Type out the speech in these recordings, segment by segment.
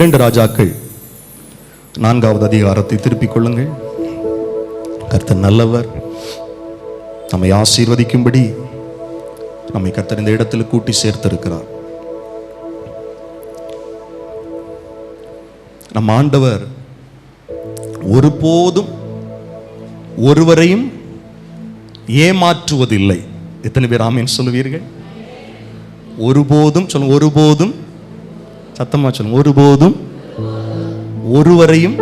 இரண்டு ராஜாக்கள். நான்காவது அதிகாரத்தை திருப்பிக் கொள்ளுங்கள். கர்த்தர் நல்லவர். நம்மை ஆசீர்வதிக்கும்படி நம்மை கர்த்தர் இந்த இடத்தில் கூட்டி சேர்த்திருக்கிறார். நம் ஆண்டவர் ஒருபோதும் ஒருவரையும் ஏமாற்றுவதில்லை. எத்தனை பேர் ஆமீன் சொல்லுவீர்கள்? ஒருபோதும் சொல்லுங்க ஒருபோதும் சத்தமாக சொல்லுங்க. ஒருபோதும் ஒருவரையும்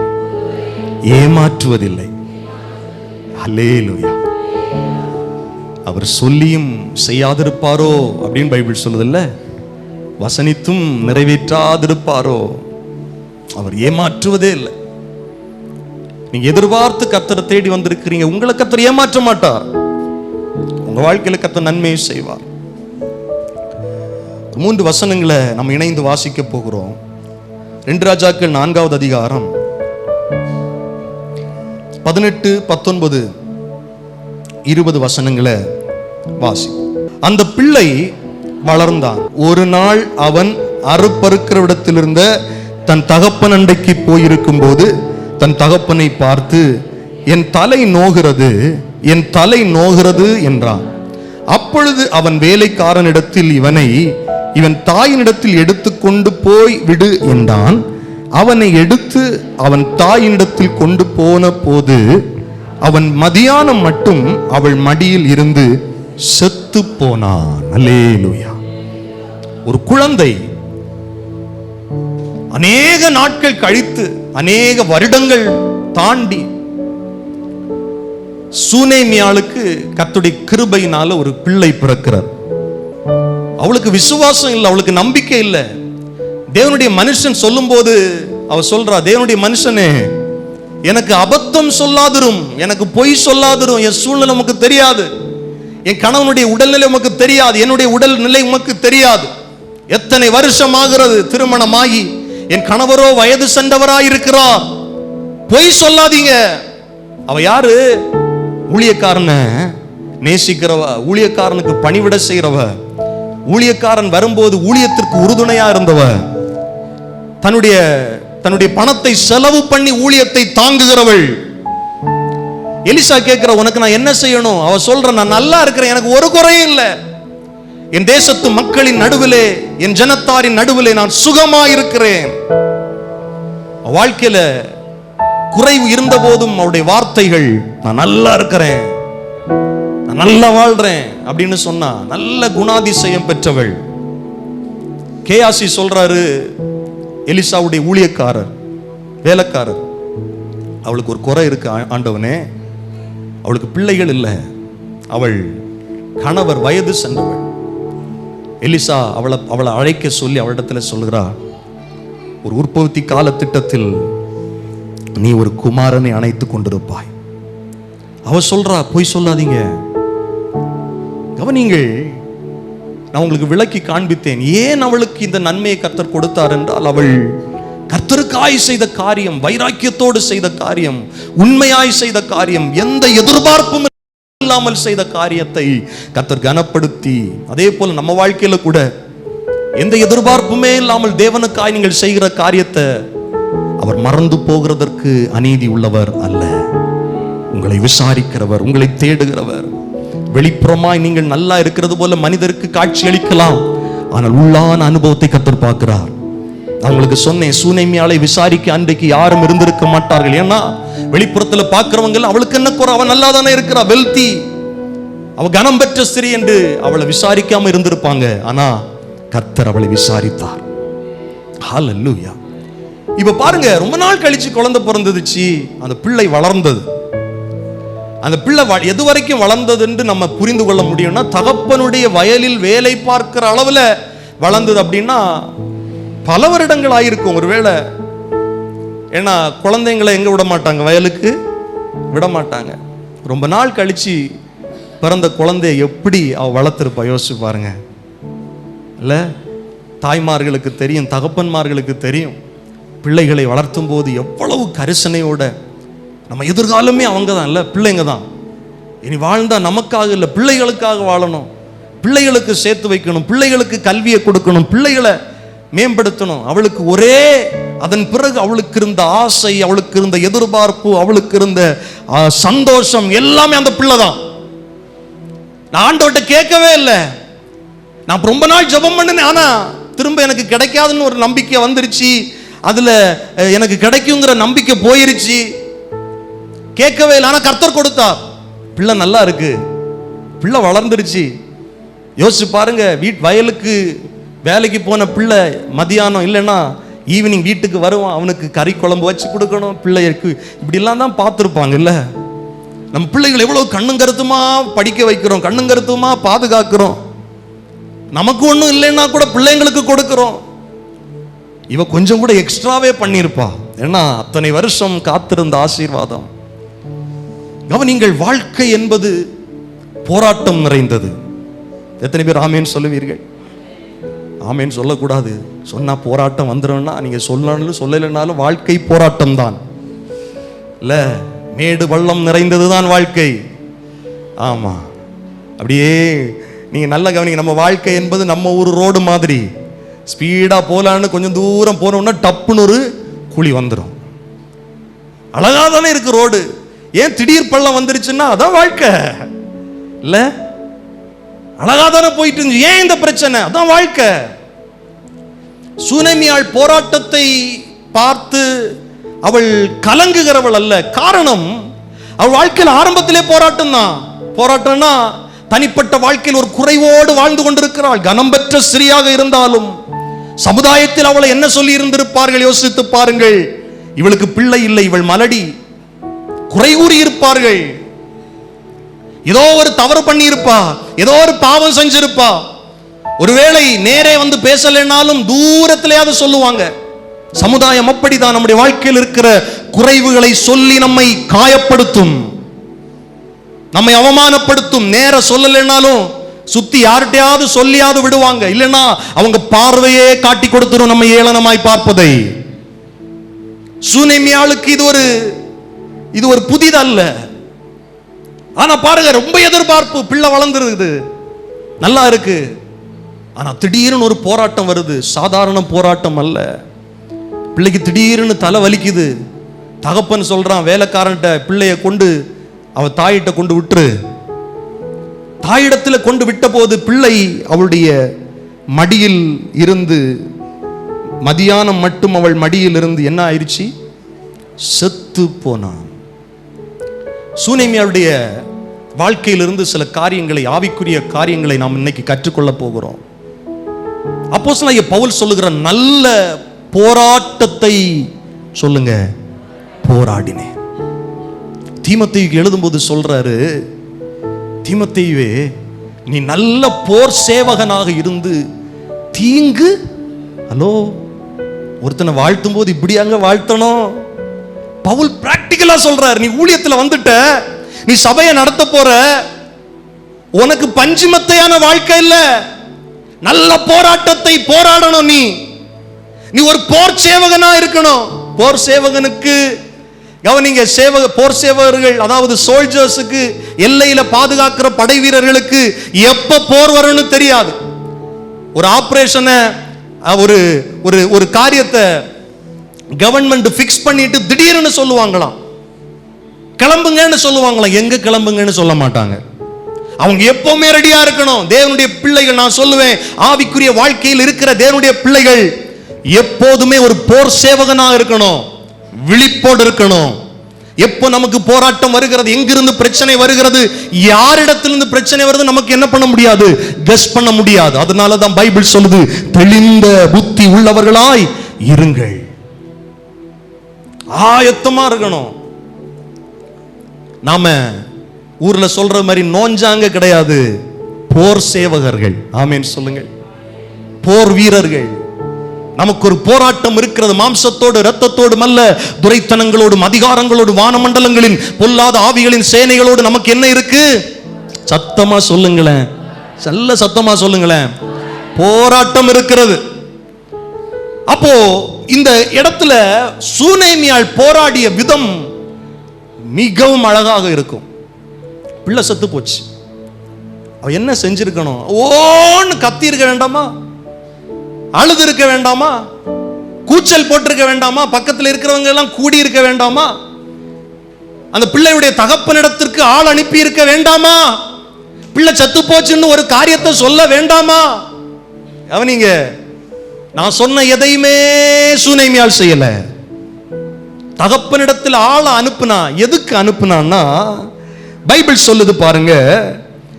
ஏமாற்றுவதில்லை. அல்லேலூயா. அவர் சொல்லியும் செய்யாதிருப்பாரோ அப்படின்னு பைபிள் சொல்லுதில்ல? வசனித்தும் நிறைவேற்றாதிருப்பாரோ? அவர் ஏமாற்றுவதே இல்லை. நீங்க எதிர்பார்த்து கத்தரை தேடி வந்திருக்கிறீங்க. உங்களை கத்தர் ஏமாற்ற மாட்டார். உங்க வாழ்க்கையில கத்தர் நன்மையை செய்வார். மூன்று வசனங்களை நம்ம இணைந்து வாசிக்க போகிறோம். ரெண்டு ராஜாக்கள் நான்காவது அதிகாரம். பதினெட்டு பத்தொன்பது இருபது வசனங்களை வாசி. அந்த பிள்ளை வளர்ந்தான். ஒரு நாள் அவன் அறுப்பறுக்கிற இடத்திலிருந்த தன் தகப்பன் அண்டைக்கு போயிருக்கும் போது தன் தகப்பனை பார்த்து என் தலை நோகிறது என் தலை நோகிறது என்றான். அப்பொழுது அவன் வேலைக்காரனிடத்தில் இவனை இவன் தாயினிடத்தில் எடுத்துக்கொண்டு போய் விடு என்றான். அவனை எடுத்து அவன் தாயினிடத்தில் கொண்டு போன போது அவன் மதியானம் மட்டும் அவள் மடியில் இருந்து செத்து போனான். அல்லேலூயா. ஒரு குழந்தை அநேக நாட்கள் கழித்து அநேக வருடங்கள் தாண்டி சூனேமியாளுக்கு கத்துடைய கிருபையினால ஒரு பிள்ளை பிறக்கிறார். அவளுக்கு விசுவாசம் இல்லை அவளுக்கு நம்பிக்கை இல்லை. தேவனுடைய மனுஷன் சொல்லும்போது அவ சொல்றா தேவனுடைய மனுஷனே எனக்கு அபத்தம் சொல்லாதிரும் எனக்கு பொய் சொல்லாதிரும் என் சூழ்நிலை உமக்கு தெரியாது. என் கணவனுடைய உடல்நிலை உமக்கு தெரியாது என்னுடைய உடல் நிலை உமக்கு தெரியாது. எத்தனை வருஷம் ஆகிறது திருமணமாகி என் கணவரோ வயது சென்றவராய் இருக்கிறார் பொய் சொல்லாதீங்க. அவ யாரு? ஊழியக்காரன நேசிக்கிறவ ஊழியக்காரனுக்கு பணிவிட செய்கிறவ ஊழியக்காரன் வரும்போது ஊழியத்திற்கு உறுதுணையா இருந்தவ தன்னுடைய தன்னுடைய பணத்தை செலவு பண்ணி ஊழியத்தை தாங்குகிறவள். எலிசா கேட்கிற உனக்கு நான் என்ன செய்யணும்? அவ சொல்ற நான் நல்லா இருக்கிறேன் எனக்கு ஒரு குறையும் இல்லை. என் தேசத்து மக்களின் நடுவிலே என் ஜனத்தாரின் நடுவிலே நான் சுகமா இருக்கிறேன் வாழ்க்கையில குறைவு இருந்த போதும் அவருடைய வார்த்தைகள் நான் நல்லா இருக்கிறேன் நான் நல்லா வாழ்றேன் அப்படின்னு சொன்னா நல்ல குணாதிசயம் பெற்றவள். கேஆசி சொல்றாரு எலிசாவுடைய ஊழியக்காரர் வேலைக்காரர். அவளுக்கு ஒரு குறை இருக்கு ஆ- ஆண்டவனே. அவளுக்கு பிள்ளைகள் இல்லை. அவள் கணவர் வயது சென்றவள். எலிசா அவளை அவளை அழைக்க சொல்லி அவளிடத்துல சொல்கிறா ஒரு உற்பத்தி கால திட்டத்தில் நீ ஒரு குமாரனை அணைத்து கொண்டிருப்பாய். அவ சொல்றா பொய் சொல்லாதீங்க. கவனிங்கள் நான் உங்களுக்கு விளக்கி காண்பித்தேன். ஏன் அவளுக்கு இந்த நன்மையை கர்த்தர் கொடுத்தார் என்றால் அவள் கர்த்தருக்காய் செய்த காரியம் வைராக்கியத்தோடு செய்த காரியம் உண்மையாய் செய்த காரியம் எந்த எதிர்பார்ப்பும் இல்லாமல் செய்த காரியத்தை கர்த்தர் கனப்படுத்தி அதே போல நம்ம வாழ்க்கையில கூட எந்த எதிர்பார்ப்புமே இல்லாமல் தேவனுக்காய் நீங்கள் செய்கிற காரியத்தை அவர் மறந்து போகிறதற்கு அநீதி உள்ளவர் அல்ல. உங்களை விசாரிக்கிறவர் உங்களை தேடுகிறவர் வெளிப்புறமாய் நீங்கள் நல்லா இருக்கிறது போல மனிதருக்கு காட்சி அளிக்கலாம். ஆனால் உள்ளான அனுபவத்தை கத்தர் பார்க்கிறார். நான் உங்களுக்கு சொன்னேன் சூனைமியாலை விசாரிக்க அன்றைக்கு யாரும் இருந்திருக்க மாட்டார்கள். ஏன்னா வெளிப்புறத்துல பாக்குறவங்க அவளுக்கு என்ன குறை? அவன் நல்லா தானே இருக்கிறா வெல்தி அவ கனம் பெற்ற ஸ்திரீ என்று அவளை விசாரிக்காம இருந்திருப்பாங்க. ஆனா கத்தர் அவளை விசாரித்தார். ஹalleluya இப்ப பாருங்க ரொம்ப நாள் கழிச்சு குழந்தை பிறந்துச்சு அந்த பிள்ளை வளர்ந்தது. அந்த பிள்ளை வ- எது வரைக்கும் வளர்ந்தது என்று நம்ம புரிந்து கொள்ள முடியும்னா தகப்பனுடைய வயலில் வேலை பார்க்கிற அளவில் வளர்ந்தது அப்படின்னா பல வருடங்கள் ஆயிருக்கும். ஒருவேளை ஏன்னா குழந்தைங்களை எங்கே விட மாட்டாங்க? வயலுக்கு விட மாட்டாங்க. ரொம்ப நாள் கழித்து பிறந்த குழந்தைய எப்படி அவ வளர்த்துருப்பா? யோசிச்சு பாருங்க. இல்லை? தாய்மார்களுக்கு தெரியும் தகப்பன்மார்களுக்கு தெரியும். பிள்ளைகளை வளர்த்தும் போது எவ்வளவு கரிசனையோட நம்ம எதிர்காலமே அவங்க தான் இல்லை பிள்ளைங்க தான் இனி வாழ்ந்தால் நமக்காக இல்லை பிள்ளைகளுக்காக வாழணும். பிள்ளைகளுக்கு சேர்த்து வைக்கணும் பிள்ளைகளுக்கு கல்வியை கொடுக்கணும் பிள்ளைகளை மேம்படுத்தணும். அவளுக்கு ஒரே அதன் பிறகு அவளுக்கு இருந்த ஆசை அவளுக்கு இருந்த எதிர்பார்ப்பு அவளுக்கு இருந்த சந்தோஷம் எல்லாமே அந்த பிள்ளை தான் நான் ஆண்டவர்கிட்ட கேட்கவே இல்லை. நான் ரொம்ப நாள் ஜெபம் பண்ணினேன் ஆனால் திரும்ப எனக்கு கிடைக்காதுன்னு ஒரு நம்பிக்கை வந்துருச்சு. அதில் எனக்கு கிடைக்குங்கிற நம்பிக்கை போயிருச்சு. கேட்கவே இல்லை. ஆனால் கர்த்தர் கொடுத்தார். பிள்ளை நல்லா இருக்கு. பிள்ளை வளர்ந்துருச்சு. யோசிச்சு பாருங்க வீட் வயலுக்கு வேலைக்கு போன பிள்ளை மதியானம் இல்லைன்னா ஈவினிங் வீட்டுக்கு வருவான். அவனுக்கு கறி குழம்பு வச்சு கொடுக்கணும். பிள்ளைக்கு இப்படிலாம் தான் பார்த்துருப்பாங்கல்ல நம்ம பிள்ளைகள் எவ்வளோ கண்ணும் கருத்துமா படிக்க வைக்கிறோம் கண்ணும் கருத்துமா பாதுகாக்கிறோம். நமக்கு ஒன்றும் இல்லைன்னா கூட பிள்ளைங்களுக்கு கொடுக்குறோம். இவ கொஞ்சம் கூட எக்ஸ்ட்ராவே பண்ணியிருப்பா. ஏன்னா அத்தனை வருஷம் காத்திருந்த ஆசீர்வாதம். கவனிங்கள் வாழ்க்கை என்பது போராட்டம் நிறைந்தது. எத்தனை பேர் ஆமேன்னு சொல்லுவீர்கள்? ஆமேன்னு சொல்லக்கூடாது. சொன்னா போராட்டம் வந்துடும்னா நீங்க சொல்லணும் சொல்லலைனாலும் வாழ்க்கை போராட்டம் தான். இல்ல மேடு பள்ளம் நிறைந்தது தான் வாழ்க்கை. ஆமா. அப்படியே நீங்க நல்ல கவனிங்க நம்ம வாழ்க்கை என்பது நம்ம ஊர் ரோடு மாதிரி. ஸ்பீடா போலான்னு கொஞ்சம் தூரம் போனோம்னா டப்புன்னு ஒரு குழி வந்துடும் அழகா தானே இருக்கு ரோடு. ஏன் திடீர் பள்ளம் வந்துருச்சுன்னா அதான் வாழ்க்கை. இல்ல? அழகா தானே போயிட்டு இருந்துச்சு. ஏன் இந்த பிரச்சனை? அதான் வாழ்க்கை. சுனமியாள் போராட்டத்தை பார்த்து அவள் கலங்குகிறவள் அல்ல. காரணம் அவள் வாழ்க்கையில் ஆரம்பத்திலே போராட்டம் தான். போராட்டம்னா தனிப்பட்ட வாழ்க்கையில் ஒரு குறைவோடு வாழ்ந்து கொண்டிருக்கிறாள். கனம் பெற்ற ஸ்திரீயாக இருந்தாலும் சமுதாயத்தில் அவளை என்ன சொல்லி இருந்திருப்பார்கள்? யோசித்து பாருங்கள். இவளுக்கு பிள்ளை இல்லை இவள் மலடி. குறை கூறி இருப்பார்கள் ஏதோ ஒரு தவறு பண்ணியிருப்பா ஏதோ ஒரு பாவம் செஞ்சிருப்பா. ஒருவேளை நேரே வந்து பேசலைனாலும் தூரத்திலேயாவது சொல்லுவாங்க. சமுதாயம் அப்படிதான் நம்முடைய வாழ்க்கையில் இருக்கிற குறைவுகளை சொல்லி நம்மை காயப்படுத்தும். நம்மை அவமானப்படுத்தும். நேர சொல்லலைனாலும் சுத்தி யார்கிட்டயாவது சொல்லியாவது விடுவாங்க. இல்லைன்னா அவங்க பார்வையே காட்டி கொடுத்துரும் நம்ம ஏளனமாய் பார்ப்பதை. சுனேமியாளுக்கு இது ஒரு இது ஒரு புதிதல்ல. ஆனா பாருங்க ரொம்ப எதிர்பார்ப்பு. பிள்ளை வளர்ந்துருக்குது. நல்லா இருக்கு. ஆனா திடீர்னு ஒரு போராட்டம் வருது. சாதாரண போராட்டம் அல்ல. பிள்ளைக்கு திடீர்னு தலை வலிக்குது. தகப்பன் சொல்றான் வேலைக்காரன்ட்ட பிள்ளைய கொண்டு அவ தாயிட்ட கொண்டு விட்டுரு. தாயிடத்தில் கொண்டு விட்ட போது பிள்ளை அவளுடைய மடியில் இருந்து மதியானம் மட்டும் அவள் மடியில் இருந்து என்ன ஆயிடுச்சு செத்து போனான். சூனேமியாளுடைய வாழ்க்கையிலிருந்து சில காரியங்களை ஆவிக்குரிய காரியங்களை நாம் இன்னைக்கு கற்றுக்கொள்ள போகிறோம். அப்போஸ்தலனாகிய பவுல் சொல்லுகிற நல்ல போராட்டத்தை சொல்லுங்க போராடினேன். தீமத்தைக்கு எழுதும்போது சொல்றாரு தீமத்தையுவே நீ நல்ல போர் சேவகனாக இருந்து தீங்கு ஹலோ ஒருத்தனை வாழ்த்தும் போது இப்படியாங்க வாழ்த்தணும். பவுல் பிராக்டிக்கலா சொல்றாரு நீ ஊழியத்துல வந்துட்ட நீ சபையை நடத்த போற. உனக்கு பஞ்சுமத்தையான வாழ்க்கை இல்ல. நல்ல போராட்டத்தை போராடணும் நீ. நீ ஒரு போர் சேவகனா இருக்கணும். போர் சேவகனுக்கு கவனிங்க சேவக போர் சேவகர்கள் அதாவது சோல்ஜர்ஸுக்கு எல்லையில பாதுகாக்கிற படை வீரர்களுக்கு எப்ப போர் வரும்னு தெரியாது. ஒரு ஆபரேஷனை ஒரு ஒரு ஒரு காரியத்தை கவர்மெண்ட் ஃபிக்ஸ் பண்ணிட்டு திடீர்னு சொல்லுவாங்களாம். கிளம்புங்கன்னு சொல்லுவாங்களாம். எங்க கிளம்புங்கன்னு சொல்ல மாட்டாங்க. அவங்க எப்பவுமே ரெடியா இருக்கணும். தேவனுடைய பிள்ளைகள் நான் சொல்லுவேன். ஆவிக்குரிய வாழ்க்கையில் இருக்கிற தேவனுடைய பிள்ளைகள் எப்போதுமே ஒரு போர் சேவகனாக இருக்கணும். விழிப்போடு இருக்கணும். எப்போ நமக்கு போராட்டம் வருகிறது எங்கிருந்து பிரச்சனை வருகிறது யாரிடத்திலிருந்து பிரச்சனை வருது நமக்கு என்ன பண்ண முடியாது? கெஸ் பண்ண முடியாது. அதனால தான் பைபிள் சொல்லுது தெளிந்த புத்தி உள்ளவர்களாய் இருங்கள். ஆயத்தமா இருக்கணும். நாம ஊர்ல சொல்ற மாதிரி நோஞ்சாங்க கிடையாது. போர் சேவகர்கள். ஆமேன்னு சொல்லுங்கள். போர் வீரர்கள். நமக்கு ஒரு போராட்டம் இருக்கிறது. மாம்சத்தோடு ரத்தத்தோடு அல்ல. துரைத்தனங்களோடும் அதிகாரங்களோடும் வானமண்டலங்களின் பொல்லாத ஆவிகளின் சேனைகளோடு நமக்கு என்ன இருக்கு? சத்தமா சொல்லுங்களேன். நல்ல சத்தமா சொல்லுங்களேன். போராட்டம் இருக்கிறது. அப்போ இந்த இடத்துல சூனேமியாள் போராடிய விதம் மிகவும் அழகாக இருக்கும். பிள்ளை செத்து போச்சு. அவ என்ன செஞ்சிருக்கணும்? ஓன்னு கத்தி இருக்க வேண்டாமா? அழுது இருக்க வேண்டாமா? கூச்சல் போட்டிருக்க வேண்டாமா? பக்கத்தில் இருக்கிறவங்க எல்லாம் கூடி இருக்க வேண்டாமா? அந்த பிள்ளையுடைய தகப்பனிடத்திற்கு ஆள் அனுப்பி இருக்க வேண்டாமா? பிள்ளை செத்து போச்சுன்னு ஒரு காரியத்தை சொல்ல வேண்டாமா? கவனிங்க நான் சொன்ன எதையுமே சூனைமையால் செய்யல. தகப்பனிடத்தில் ஆளை அனுப்புனா எதுக்கு அனுப்புனான்னா பைபிள் சொல்லுது பாருங்க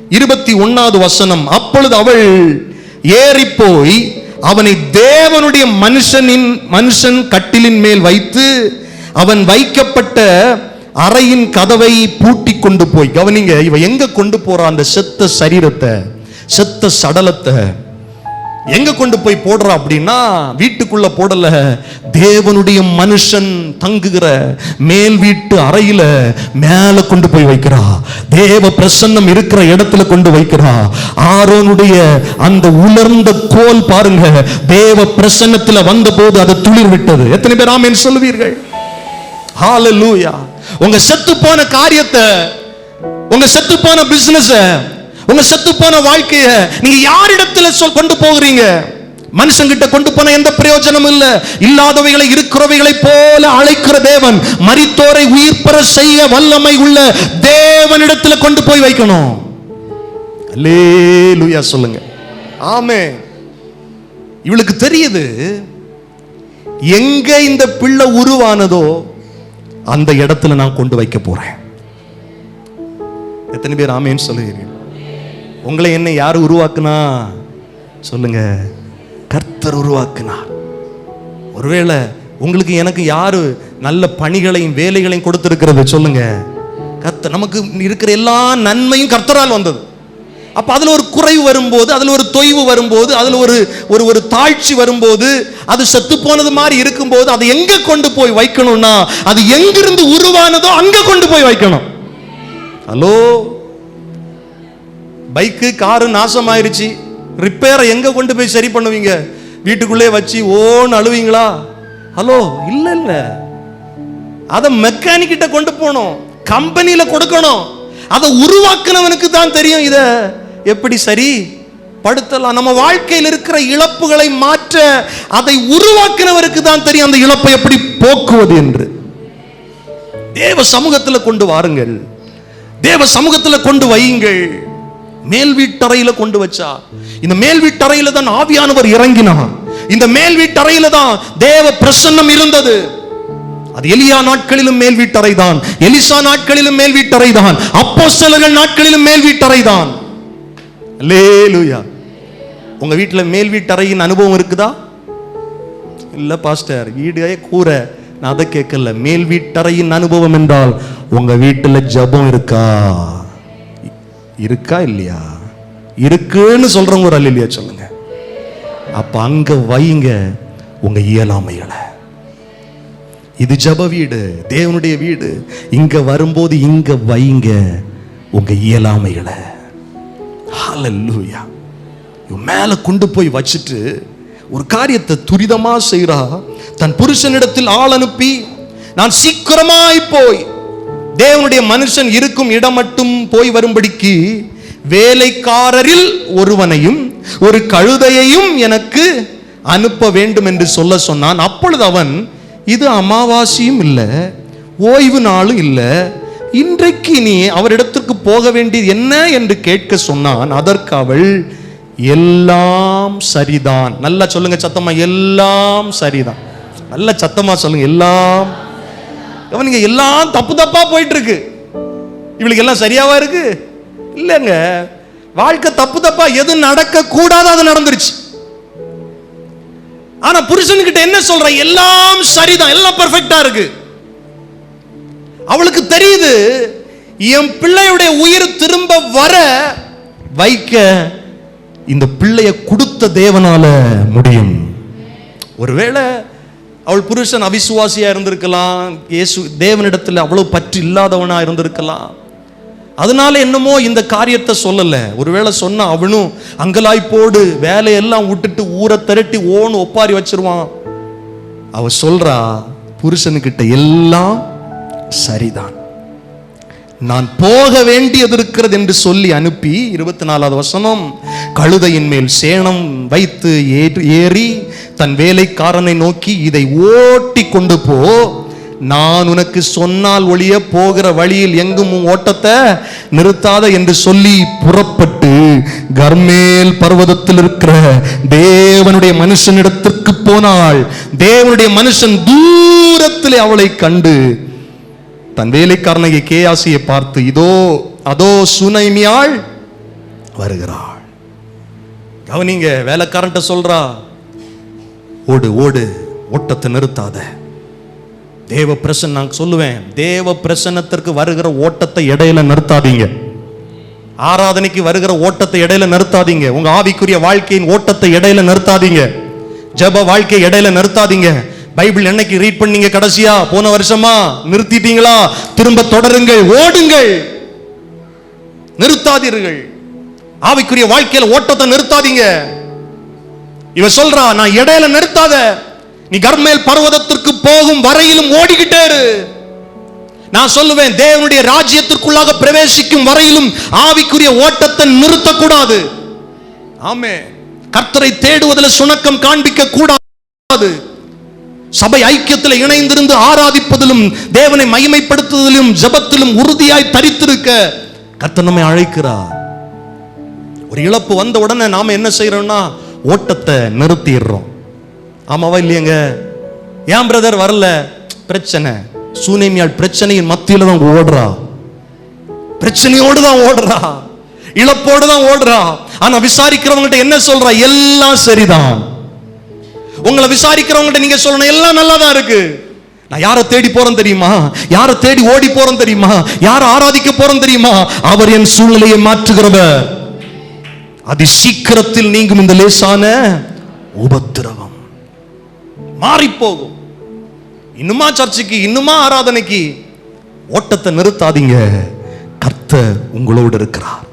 இருபத்தி ஒன்னாவது வசனம் அப்பொழுது அவள் ஏறி போய் அவனை தேவனுடைய மனுஷனின் மனுஷன் கட்டிலின் மேல் வைத்து அவன் வைக்கப்பட்ட அறையின் கதவை பூட்டி கொண்டு போய் கவனிங்க இவ எங்க கொண்டு போறா அந்த செத்த சரீரத்தை செத்த சடலத்தை? எங்க கொண்டு போய் போடுறா அப்படின்னா வீட்டுக்குள்ள போடல. தேவனுடைய மனுஷன் தங்குகிற மேல் வீட்டு அறையில மேல கொண்டு போய் வைக்கிறா. தேவ பிரசன்னம் இருக்கிற இடத்துல கொண்டு வைக்கிறா. ஆரோனுடைய அந்த உலர்ந்த கோல் பாருங்க தேவ பிரசன்னத்துல வந்த போது அதை துளிர் விட்டது எத்தனை பேர் ஆமென் சொல்லுவீர்கள்? ஹalleluya உங்க செத்து போன காரியத்தை உங்க செத்து போன பிசினஸ் உங்க செத்து போன வாழ்க்கைய நீங்க யாரிடத்துல சொல் கொண்டு போகிறீங்க? மனுஷங்கிட்ட கொண்டு போன எந்த பிரயோஜனமும் இல்ல. இல்லாதவைகளை இருக்கிறவைகளை போல அழைக்கிற தேவன் மரித்தோரை உயிர் பெற செய்ய வல்லமை உள்ள தேவனிடத்துல கொண்டு போய் வைக்கணும். லேலுயா சொல்லுங்க. ஆமே இவளுக்கு தெரியுது எங்க இந்த பிள்ளை உருவானதோ அந்த இடத்துல நான் கொண்டு வைக்க போறேன். எத்தனை பேர் ஆமேன்னு சொல்லுகிறீர்கள்? உங்களை என்ன யார் உருவாக்குனா? சொல்லுங்க. கர்த்தர் உருவாக்குனார். ஒருவேளை உங்களுக்கு எனக்கு யாரு நல்ல பணிகளையும் வேலைகளையும் கொடுத்துருக்கிறது? சொல்லுங்க. கர்த்தர் நமக்கு இருக்கிற எல்லா நன்மையும் கர்த்தரால் வந்தது. அப்போ அதில் ஒரு குறைவு வரும்போது அதில் ஒரு தொய்வு வரும்போது அதில் ஒரு ஒரு ஒரு தாழ்ச்சி வரும்போது அது செத்து போனது மாதிரி இருக்கும்போது அதை எங்கே கொண்டு போய் வைக்கணும்னா அது எங்கிருந்து உருவானதோ அங்கே கொண்டு போய் வைக்கணும். ஹலோ? பைக்கு காரு நாசமாயிருச்சு. ரிப்பேரை எங்க கொண்டு போய் சரி பண்ணுவீங்க? வீட்டுக்குள்ளே வச்சு ஓன்னு அழுவீங்களா? ஹலோ இல்ல இல்ல அதை மெக்கானிக்கிட்ட கொண்டு போகணும். கம்பெனியில கொடுக்கணும். அதை உருவாக்குனவனுக்கு தான் தெரியும் இத. எப்படி சரி? படுத்தலாம். நம்ம வாழ்க்கையில் இருக்கிற இழப்புகளை மாற்ற அதை உருவாக்குனவருக்கு தான் தெரியும் அந்த இழப்பை எப்படி போக்குவது என்று. தேவ சமூகத்தில் கொண்டு வாருங்கள். தேவ சமூகத்தில் கொண்டு வையுங்கள். மேல் வீட்டறையில கொண்டு வச்சா. இந்த மேல் வீட்டறையில தான் ஆவியானவர் இறங்கினார். இந்த மேல் வீட்டறையில தான் தேவ பிரசன்னம் இருந்தது. அது எலியா நாட்களிலும் மேல் வீட்டறை தான். எலிசா நாட்களிலும் மேல் வீட்டறை தான். அப்போஸ்தலர்கள் நாட்களிலும் மேல் வீட்டறை தான். அல்லேலூயா. உங்க வீட்டில் மேல் வீட்டறையின் அனுபவம் இருக்குதா? இல்ல பாஸ்டர் வீடே கூற. நான் அதை கேட்கல. மேல் வீட்டறையின் அனுபவம் என்றால் உங்க வீட்டில் ஜெபம் இருக்கா? இருக்கா இல்லையா? இருக்குன்னு சொல்றவங்க ஒரு அல்லையா சொல்லுங்க. அப்ப அங்க வைங்க உங்க இயலாமைகளை. இது ஜப வீடு தேவனுடைய வீடு. இங்க வரும்போது இங்க வைங்க உங்க இயலாமைகளை. ஹalleluya மேல கொண்டு போய் வச்சுட்டு ஒரு காரியத்தை துரிதமா செய்றா. தன் புருஷனிடத்தில் ஆள் அனுப்பி நான் சீக்கிரமாய் போய் தேவனுடைய மனுஷன் இருக்கும் இடம் மட்டும் போய் வரும்படிக்கு வேலைக்காரரில் ஒருவனையும் ஒரு கழுதையையும் எனக்கு அனுப்ப வேண்டும் என்று சொல்ல சொன்னான். அப்பொழுது அவன் இது அமாவாசையும் இல்லை ஓய்வு நாளும் இல்லை இன்றைக்கு நீ அவரிடத்திற்கு போக வேண்டியது என்ன? என்று கேட்க சொன்னான். அதற்கு அவள் எல்லாம் சரிதான். நல்லா சொல்லுங்க சத்தமா எல்லாம் சரிதான். நல்ல சத்தமா சொல்லுங்க எல்லாம் கவனிங்க எல்லாம் தப்பு தப்பா போயிட்டு இருக்கு இவளுக்கு எல்லாம் சரியாவா இருக்கு? இல்லைங்க. வாழ்க்கை தப்பு தப்பா எது நடக்க கூடாது அது நடந்துருச்சு. ஆனா புருஷனுக்கிட்ட என்ன சொல்ற? எல்லாம் சரிதான் எல்லாம் பெர்ஃபெக்டா இருக்கு. அவளுக்கு தெரியுது என் பிள்ளையுடைய உயிர் திரும்ப வர வைக்க இந்த பிள்ளைய கொடுத்த தேவனால முடியும். ஒருவேளை அவள் புருஷன் அவிசுவாசியாக இருந்திருக்கலாம். இயேசு தேவனிடத்தில் அவ்வளவு பற்று இல்லாதவனாக இருந்திருக்கலாம். அதனால என்னமோ இந்த காரியத்தை சொல்லலை. ஒருவேளை சொன்ன அவனும் அங்கலாய்ப்போடு வேலையெல்லாம் விட்டுட்டு ஊரை திரட்டி ஓன்னு ஒப்பாரி வச்சிருவான். அவ சொல்றா புருஷனுக்கிட்ட எல்லாம் சரிதான். நான் போக வேண்டியது இருக்கிறது என்று சொல்லி அனுப்பி இருபத்தி நாலாவது வசனம் கழுதையின் மேல் சேணம் வைத்து ஏறி- ஏறி தன் வேலைக்காரனை நோக்கி இதை ஓட்டி கொண்டு போ. நான் உனக்கு சொன்னால் ஒளிய போகிற வழியில் எங்கும் ஓட்டத்தை நிறுத்தாத என்று சொல்லி புறப்பட்டு கர்மேல் பர்வதத்தில் இருக்கிற தேவனுடைய மனுஷனிடத்திற்கு போனாள். தேவனுடைய மனுஷன் தூரத்திலே அவளை கண்டு தன் வேலைக்காரனை கேயாசியை பார்த்து இதோ அதோ சுனைமியாள் வருகிறாள். கவனிங்க வேலைக்காரன்ட்ட சொல்றா. ஓடு ஓடு ஓட்டத்தை நிறுத்தாத. தேவ பிரசன் நான் சொல்லுவேன் தேவ பிரசன்னத்திற்கு வருகிற ஓட்டத்தை இடையில நிறுத்தாதீங்க. ஆராதனைக்கு வருகிற ஓட்டத்தை இடையில நிறுத்தாதீங்க. உங்க ஆவிக்குரிய வாழ்க்கையின் ஓட்டத்தை இடையில நிறுத்தாதீங்க. ஜெப வாழ்க்கை இடையில நிறுத்தாதீங்க. பைபிள் என்னைக்கு ரீட் பண்ணீங்க கடைசியா? போன வருஷமா? நிறுத்திட்டீங்களா? திரும்ப தொடருங்கள் ஓடுங்கள். நிறுத்தாதீர்கள். ஆவிக்குரிய வாழ்க்கையில் ஓட்டத்தை நிறுத்தாதீங்க. இவ சொல்றா நான் இடையில நிறுத்தாத. நீ கர்மேல் பர்வதத்திற்கு போகும் வரையிலும் ஓடிக்கிட்டேரு நான் சொல்லுவேன் தேவனுடைய ராஜ்யத்திற்குள்ளாக பிரவேசிக்கும் வரையிலும் ஆவிக்குரிய ஓட்டத்தை நிறுத்தக்கூடாது. ஆமே கர்த்தரை தேடுவதில் சுணக்கம் காண்பிக்க கூடாது சபை ஐக்கியத்தில் இணைந்திருந்து ஆராதிப்பதிலும் தேவனை மகிமைப்படுத்துவதிலும் ஜெபத்திலும் உறுதியாய் தரித்திருக்க கர்த்தர் நம்மை அழைக்கிறார். ஒரு இழப்பு வந்த உடனே நாம என்ன செய்யறோம்னா ஓட்டத்தை நிறுத்திடுறோம். ஆமாவா இல்லையங்க? ஏன் பிரதர் வரல? பிரச்சனை. சூனேமியால் பிரச்சனையின் மத்தியில தான் ஓடுறா. பிரச்சனையோடு தான் ஓடுறா. இழப்போடு தான் ஓடுறா. ஆனா விசாரிக்கிறவங்கள்ட்ட என்ன சொல்றா? எல்லாம் சரிதான். உங்களை விசாரிக்கிறவங்ககிட்ட நீங்க சொல்லணும். எல்லாம் நல்லா தான் இருக்கு. நான் யாரை தேடி போறேன் தெரியுமா? யாரை தேடி ஓடி போறேன் தெரியுமா? யாரை ஆராதிக்க போறேன் தெரியுமா? அவர் என் சூழ்நிலையை மாற்றுகிறவர். அதி சீக்கிரத்தில் நீங்கும் இந்த லேசான உபத்திரவம். மாறி போகும் இன்னுமா சர்ச்சுக்கு இன்னுமா ஆராதனைக்கு ஓட்டத்தை நிறுத்தாதீங்க. கர்த்த உங்களோடு இருக்கிறார்.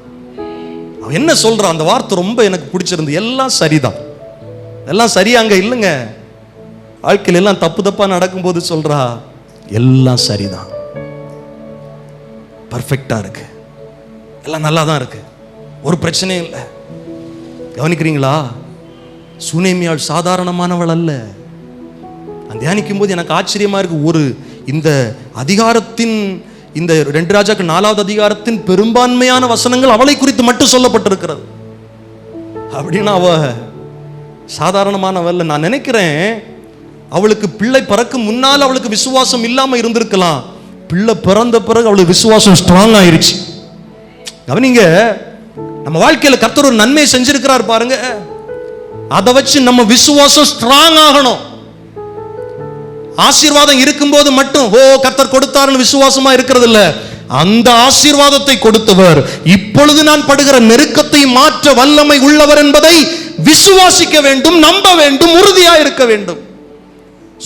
அவன் என்ன சொல்றான்? அந்த வார்த்தை ரொம்ப எனக்கு பிடிச்சிருந்து எல்லாம் சரிதான். எல்லாம் சரியா அங்க இல்லைங்க. வாழ்க்கையில் எல்லாம் தப்பு தப்பா நடக்கும்போது சொல்றா எல்லாம் சரிதான். பர்ஃபெக்டா இருக்கு. எல்லாம் நல்லா தான் இருக்கு. ஒரு பிரச்சனையும் இல்லை. கவனிக்கிறீங்களா? சுனேமியாள் சாதாரணமானவள் அல்ல. நான் தியானிக்கும் போது எனக்கு ஆச்சரியமா இருக்கு. ஒரு இந்த அதிகாரத்தின் இந்த ரெண்டு ராஜாக்கு நாலாவது அதிகாரத்தின் பெரும்பான்மையான வசனங்கள் அவளை குறித்து மட்டும் சொல்லப்பட்டிருக்கிறது. அப்படின்னு அவ சாதாரணமானவல்ல நான் நினைக்கிறேன் அவளுக்கு பிள்ளை பிறக்கும் முன்னால் அவளுக்கு விசுவாசம் இல்லாமல் இருந்திருக்கலாம். பிள்ளை பிறந்த பிறகு அவளுக்கு விசுவாசம் ஸ்ட்ராங் ஆயிருச்சு. கவனிங்க நம்ம வாழ்க்கையில் கர்த்தர் ஒரு நன்மை செஞ்சிருக்கிறார் பாருங்க. அதை வச்சு நம்ம விசுவாசம் ஸ்ட்ராங் ஆகணும். ஆசீர்வாதம் இருக்கும்போது மட்டும் ஓ கர்த்தர் கொடுத்தாருன்னு விசுவாசமா இருக்கிறது இல்ல அந்த ஆசீர்வாதத்தை கொடுத்தவர். இப்பொழுது நான் படுகிற நெருக்கத்தை மாற்ற வல்லமை உள்ளவர் என்பதை விசுவாசிக்க வேண்டும் நம்ப வேண்டும் உறுதியா இருக்க வேண்டும்.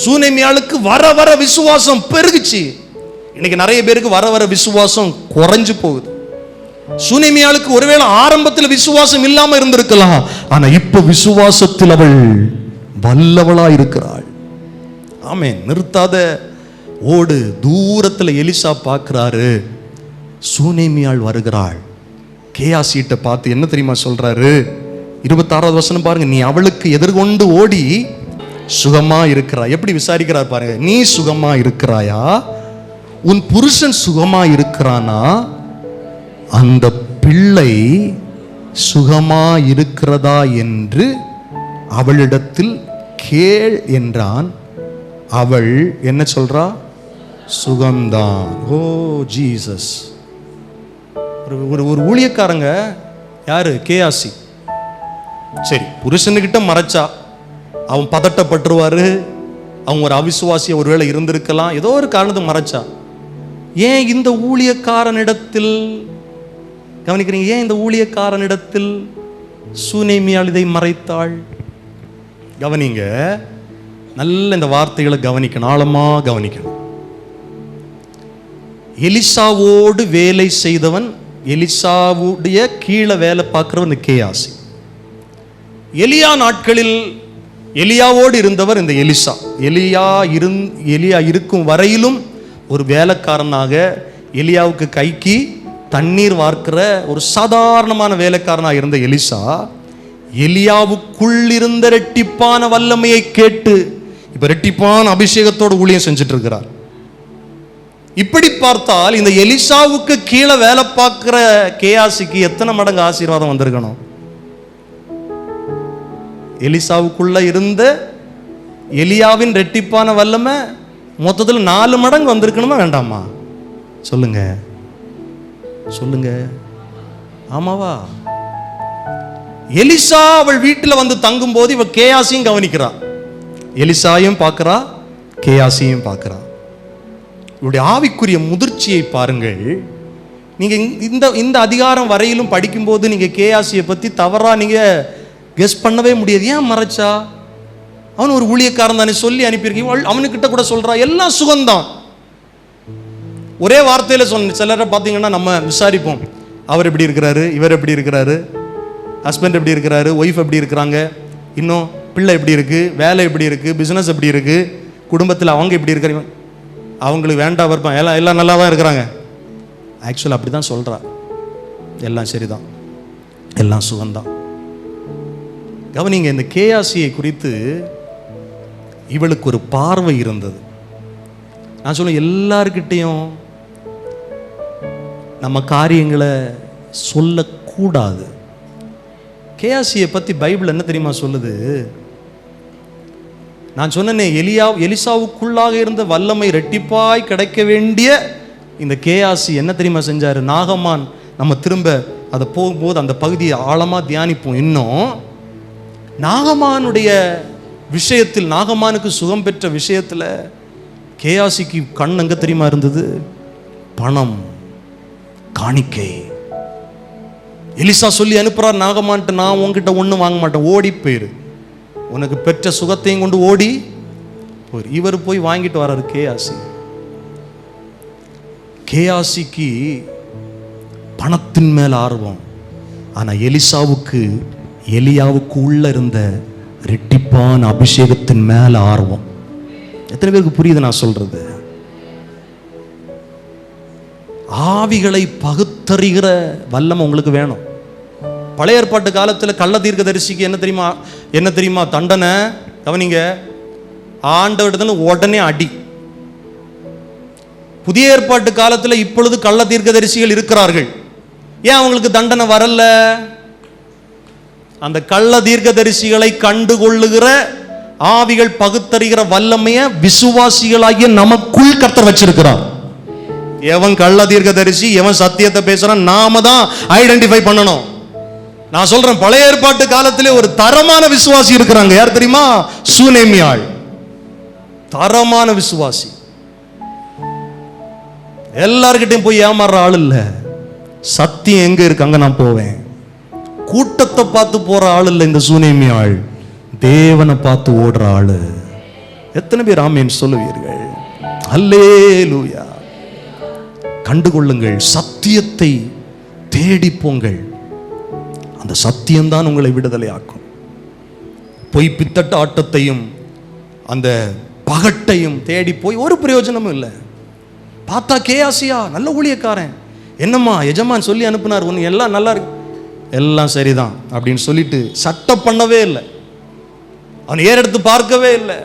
சூனேமியாளுக்கு வர வர விசுவாசம் பெருகுச்சு. இன்னைக்கு நிறைய பேருக்கு வர வர விசுவாசம் குறைஞ்சு போகுது. சுனிமியாளுக்கு ஒருவேளை ஆரம்பத்தில் விசுவாசம் இல்லாம இருந்திருக்கலாம். ஆனா இப்ப விசுவாசத்தில் அவள் வல்லவளா இருக்கிறாள். ஆமே நிறுத்தாத ஓடு தூரத்தில் எலிசா பார்க்கிறாரு சூனேமியாள் வருகிறாள். கேயாசிட்ட பார்த்து என்ன தெரியுமா சொல்றாரு? இருபத்தாறாவது வசனம் பாருங்க. நீ அவளுக்கு எதிர்கொண்டு ஓடி சுகமா இருக்கிறாய். எப்படி விசாரிக்கிறார் பாருங்க. நீ சுகமா இருக்கிறாயா? உன் புருஷன் சுகமா இருக்கிறானா? அந்த பிள்ளை சுகமா இருக்கிறதா என்று அவளிடத்தில் கேள் என்றான். அவள் என்ன சொல்றா? சுகம்தான். Oh Jesus. ஒரு ஒரு ஒரு ஊழியக்காரங்க யாரு? கேஆசி சரி புருஷனுக்கிட்ட மறைச்சா அவன் பதட்டப்பட்டுருவாரு அவங்க ஒரு அவிசுவாசிய ஒருவேளை இருந்திருக்கலாம் ஏதோ ஒரு காரணத்தை மறைச்சா. ஏன் இந்த ஊழியக்காரனிடத்தில் கவனிக்கிறீங்க ஏன் இந்த ஊழியக்காரனிடத்தில் சூனேமியால் இதை மறைத்தாள்? கவனிங்க நல்ல இந்த வார்த்தைகளை கவனிக்கணும் ஆழமா கவனிக்கணும். எலிசாவோடு வேலை செய்தவன் எலிசாவுடைய கீழே வேலை பார்க்குறவன் இந்த கேயாசி. எலியா நாட்களில் எலியாவோடு இருந்தவர் இந்த எலிசா. எலியா இருந் எலியா இருக்கும் வரையிலும் ஒரு வேலைக்காரனாக எலியாவுக்கு கைக்கு தண்ணீர் வார்க்கிற ஒரு சாதாரணமான வேலைக்காரனாக இருந்த எலிசா எலியாவுக்குள் இருந்த ரெட்டிப்பான வல்லமையை கேட்டு இப்போ ரெட்டிப்பான அபிஷேகத்தோடு ஊழியம் செஞ்சுட்டு இருக்கிறார் இப்படி பார்த்தால் இந்த எலிசாவுக்கு கீழே வேலை பார்க்குற கேஆசிக்கு எத்தனை மடங்கு ஆசீர்வாதம் வந்திருக்கணும்? எலிசாவுக்குள்ள இருந்த எலியாவின் ரெட்டிப்பான வல்லமை மொத்தத்தில் நாலு மடங்கு வந்திருக்கணுமா வேண்டாமா? சொல்லுங்க. சொல்லுங்க. ஆமாவா? எலிசா அவள் வீட்டில் வந்து தங்கும்போது இவ கேயாசியும் கவனிக்கிறா. எலிசாயும் பார்க்கறா கேயாசியும் பார்க்குறா. இவருடைய ஆவிக்குரிய முதிர்ச்சியை பாருங்கள். நீங்கள் இந்த- இந்த இந்த அதிகாரம் வரையிலும் படிக்கும்போது நீங்கள் கேயாசியை பற்றி தவறா நீங்கள் கெஸ் பண்ணவே முடியாது. ஏன் மறைச்சா? அவன் ஒரு ஊழியக்காரன் தானே சொல்லி அனுப்பியிருக்கீங்க அவள் அவனுக்கிட்ட கூட சொல்றா. எல்லாம் சுகம்தான். ஒரே வார்த்தையில் சொன்ன சிலரை பார்த்தீங்கன்னா நம்ம விசாரிப்போம். அவர் எப்படி இருக்கிறாரு? இவர் எப்படி இருக்கிறாரு? ஹஸ்பண்ட் எப்படி இருக்கிறாரு? ஒய்ஃப் எப்படி இருக்கிறாங்க? இன்னும் பிள்ளை எப்படி இருக்கு? வேலை எப்படி இருக்கு? பிஸ்னஸ் எப்படி இருக்கு? குடும்பத்தில் அவங்க எப்படி இருக்கிறாங்க? அவங்களுக்கு வேண்டாம் வருப்பான் எல்லாம் எல்லாம் நல்லா தான் இருக்கிறாங்க. ஆக்சுவலாக அப்படி தான் சொல்கிறா எல்லாம் சரிதான். எல்லாம் சுகம்தான். கவனிங்க இந்த கேஆசியை குறித்து இவளுக்கு ஒரு பார்வை இருந்தது. நான் சொல்லுவேன் எல்லார்கிட்டேயும் நம்ம காரியங்களை சொல்லக்கூடாது. கேஆசியை பற்றி பைபிள் என்ன தெரியுமா சொல்லுது? நான் சொன்னேன் எலியா எலிசாவுக்குள்ளாக இருந்த வல்லமை ரெட்டிப்பாய் கிடைக்க வேண்டிய இந்த கேஆசி என்ன தெரியுமா செஞ்சார்? நாகமான் நம்ம திரும்ப அதை போகும்போது அந்த பகுதியை ஆழமாக தியானிப்போம். இன்னும் நாகமானுடைய விஷயத்தில் நாகமானுக்கு சுகம் பெற்ற விஷயத்தில் கேயாசிக்கு கண் எங்கே தெரியுமா இருந்தது? பணம் காணிக்கை. எலிசா சொல்லி அனுப்புறார் நாகமான்ட்டு நான் உன்கிட்ட ஒன்றும் வாங்க மாட்டேன் ஓடி போயிரு. உனக்கு பெற்ற சுகத்தையும் கொண்டு ஓடி போயிரு. இவர் போய் வாங்கிட்டு வர்றாரு கேஆசி கேஆசிக்கு பணத்தின் மேல் ஆர்வம். ஆனால் எலிசாவுக்கு எலியாவுக்கு உள்ள இருந்த ரெட்டிப்பான அபிஷேகத்தின் மேல ஆர்வம். எத்தனை பேருக்கு புரியுது நான் சொல்றது? ஆவிகளை பகுத்தறிகிற வல்லம் உங்களுக்கு வேணும். பழைய ஏற்பாட்டு காலத்தில் கள்ள தீர்க்க தரிசிக்கு என்ன தெரியுமா என்ன தெரியுமா தண்டனை? கவனிங்க. ஆண்டவரிடத்துல உடனே அடி. புதிய ஏற்பாட்டு காலத்தில் இப்பொழுது கள்ள தீர்க்க தரிசிகள் இருக்கிறார்கள். ஏன் அவங்களுக்கு தண்டனை வரல? அந்த கள்ள தீர்க்கதரிசிகளை கண்டுகொள்ளுகிற ஆவிகள் பகுத்தறிகிற வல்லமைய விசுவாசிகளாகிய நமக்குள் கர்த்தர் வச்சிருக்கிறார். எவன் கள்ள தீர்க்கதரிசி எவன் சத்தியத்தை பேசுறான் நாம தான் ஐடென்டிஃபை பண்ணணும். நான் சொல்றேன் பழைய ஏற்பாட்டு காலத்திலே ஒரு தரமான விசுவாசி இருக்கிறாங்க. யார் தெரியுமா? சூனேமியாள். தரமான விசுவாசி. எல்லார்கிட்டையும் போய் ஏமாறுற ஆள் இல்ல. சத்தியம் எங்க இருக்கு? அங்க நான் போவேன். கூட்டத்தை பார்த்து போற ஆள் இல்லை இந்த சூனேமி ஆள். தேவனை பார்த்து ஓடுற ஆளு. எத்தனை பேர் ஆமேன் சொல்லுவீர்கள்? அல்லே லூயா கண்டுகொள்ளுங்கள் சத்தியத்தை தேடிப்போங்கள் அந்த சத்தியம்தான் உங்களை விடுதலையாக்கும். பொய் பித்தட்ட ஆட்டத்தையும் அந்த பகட்டையும் தேடி போய் ஒரு பிரயோஜனமும் இல்லை. பார்த்தா கேஆசியா நல்ல ஊழியக்காரன். என்னம்மா எஜமான் சொல்லி அனுப்புனார் ஒன்று எல்லாம் நல்லா இருக்கு. எல்லாம் சரிதான் அப்படின்னு சொல்லிட்டு சட்டம் பண்ணவே இல்லை. அவன் ஏறெடுத்து பார்க்கவே இல்லை.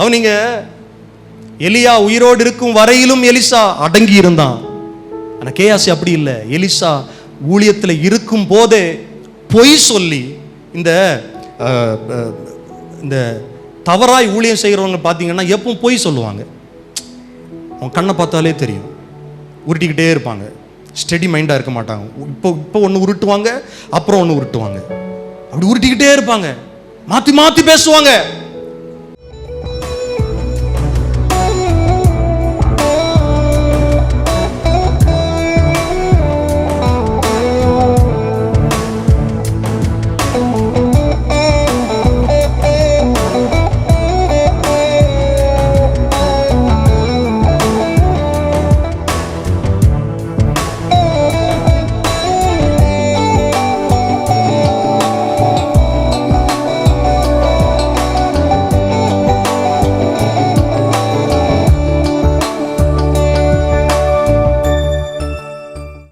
அவனிங்க எலியா உயிரோடு இருக்கும் வரையிலும் எலிசா அடங்கி இருந்தான். ஆனால் கேஆசி அப்படி இல்லை. எலிசா ஊழியத்தில் இருக்கும் போதே பொய் சொல்லி இந்த இந்த தவறாய் ஊழியம் செய்கிறவங்க பார்த்தீங்கன்னா எப்பவும் பொய் சொல்லுவாங்க. அவன் கண்ணை பார்த்தாலே தெரியும். உருட்டிக்கிட்டே இருப்பாங்க. ஸ்டெடி மைண்டாக இருக்க மாட்டாங்க. இப்போ இப்போ ஒன்று உருட்டுவாங்க அப்புறம் ஒன்று உருட்டுவாங்க. அப்படி உருட்டிக்கிட்டே இருப்பாங்க. மாற்றி மாற்றி பேசுவாங்க.